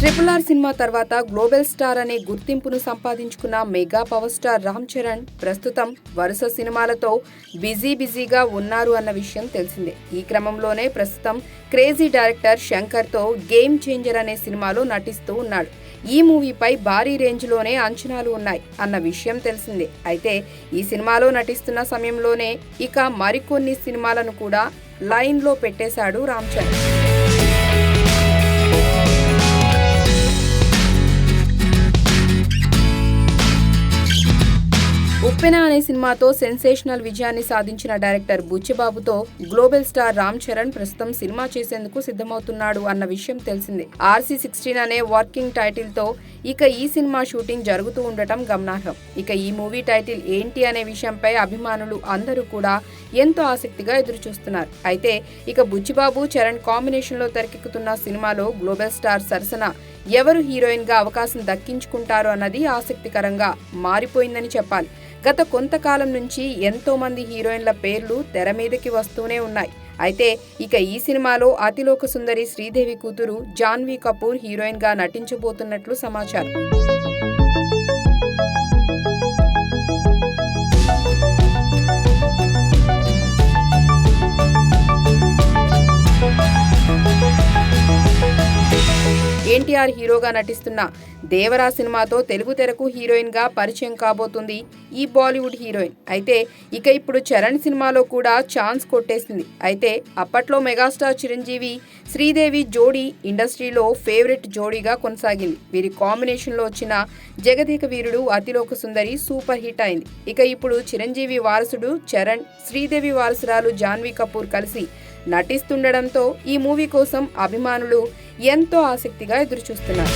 Triple R cinema తర్వాత global star అనే గుర్తింపును సంపాదించుకున్న mega power star Ram Charan ప్రస్తుతం వరుస సినిమాలతో బిజీ బిజీగా ఉన్నారు అన్న విషయం తెలిసిందే. ఈ క్రమంలోనే ప్రస్తుతం క్రేజీ డైరెక్టర్ శంకర్తో గేమ్ చేంజర్ అనే సినిమాలో నటిస్తూ ఉన్నాడు. ఈ మూవీపై భారీ రేంజ్లోనే అంచనాలు ఉన్నాయి అన్న విషయం తెలిసిందే. అయితే ఈ సినిమాలో నటిస్తున్న సమయంలోనే ఇక మరికొన్ని సినిమాలను కూడా లైన్లో పెట్టేశాడు రామ్ చరణ్. ఉప్పెన అనే సినిమాతో సెన్సేషనల్ విజయాన్ని సాధించిన డైరెక్టర్ బుచ్చిబాబుతో గ్లోబల్ స్టార్ రామ్ చరణ్ ప్రస్తుతం సినిమా చేసేందుకు సిద్ధమవుతున్నాడు అన్న విషయం తెలిసిందే. ఆర్సీ సిక్స్టీన్ అనే వర్కింగ్ టైటిల్తో ఇక ఈ సినిమా షూటింగ్ జరుగుతూ ఉండటం గమనార్హం. ఇక ఈ మూవీ టైటిల్ ఏంటి అనే విషయంపై అభిమానులు అందరూ కూడా ఎంతో ఆసక్తిగా ఎదురుచూస్తున్నారు. అయితే ఇక బుచ్చిబాబు చరణ్ కాంబినేషన్లో తెరకెక్కుతున్న సినిమాలో గ్లోబల్ స్టార్ సరసన ఎవరు హీరోయిన్గా అవకాశం దక్కించుకుంటారు అన్నది ఆసక్తికరంగా మారిపోయిందని చెప్పాలి. గత కొంతకాలం నుంచి ఎంతో మంది హీరోయిన్ల పేర్లు తెర మీదకి వస్తూనే ఉన్నాయి. అయితే ఇక ఈ సినిమాలో అతిలోక సుందరి శ్రీదేవి కూతురు జాన్వీ కపూర్ హీరోయిన్గా నటించబోతున్నట్లు సమాచారం. ఎన్టీఆర్ హీరోగా నటిస్తున్న దేవరా సినిమాతో తెలుగు తెరకు హీరోయిన్గా పరిచయం కాబోతుంది ఈ బాలీవుడ్ హీరోయిన్. అయితే ఇక ఇప్పుడు చరణ్ సినిమాలో కూడా ఛాన్స్ కొట్టేసింది. అయితే అప్పట్లో మెగాస్టార్ చిరంజీవి శ్రీదేవి జోడీ ఇండస్ట్రీలో ఫేవరెట్ జోడీగా కొనసాగింది. వీరి కాంబినేషన్లో వచ్చిన జగదీక వీరుడు అతిలోక సుందరి సూపర్ హిట్ అయింది. ఇక ఇప్పుడు చిరంజీవి వారసుడు చరణ్ శ్రీదేవి వారసురాలు జాన్వీ కపూర్ కలిసి నటిస్తుండడంతో ఈ మూవీ కోసం అభిమానులు ఎంతో ఆసక్తిగా ఎదురుచూస్తున్నారు.